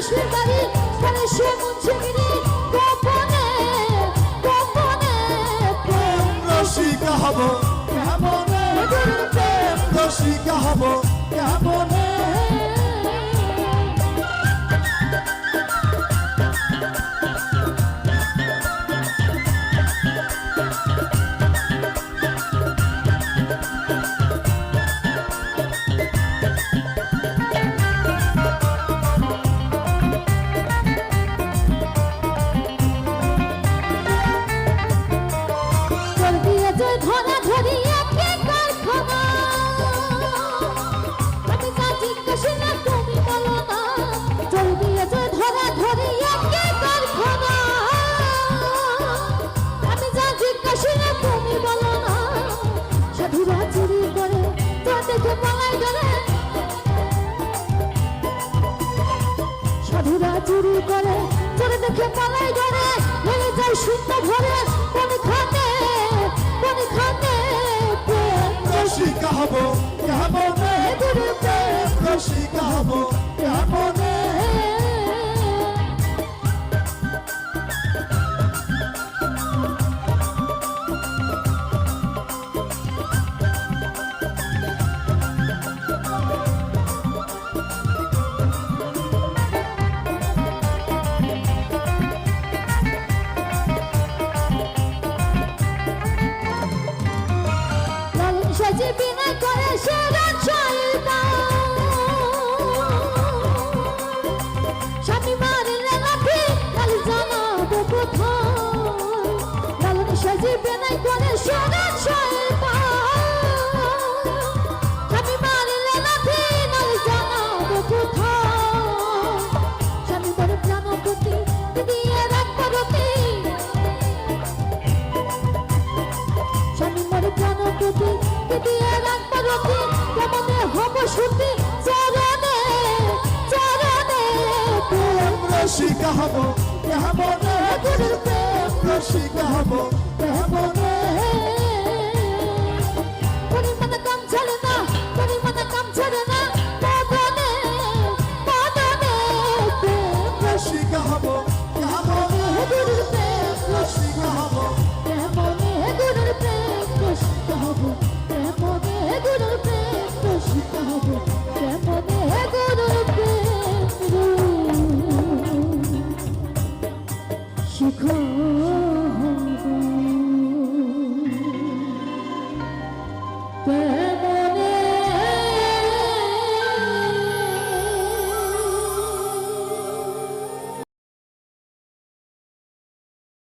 পুলিশের গাড়ি ফেলে সে মুছে গিরি গোপনে গোপনে প্রেম রসিকা হব। কেমন প্রেম রসিকা হব। কেমন চুরি করে চোরে দেখে পালাই ঘরে ভেঙে যায় শূন্য ঘরে কোন খাতে কোন খাতে রসিকা হব কেমনে রসিকা হব কেমনে সাজে বিনা করে সেরান চাইতা স্বামী মারিলে লাঠি কাল জানাব কোথায় লালন সাজে বিনা করে সেরান প্রাণপতি দিয়ে রাখব রতি কেমনে হব সুতি চরণে চরণে প্রেম রসিকা হব কেমনে গুরুর প্রেম রসিকা হব। কেমনে Where.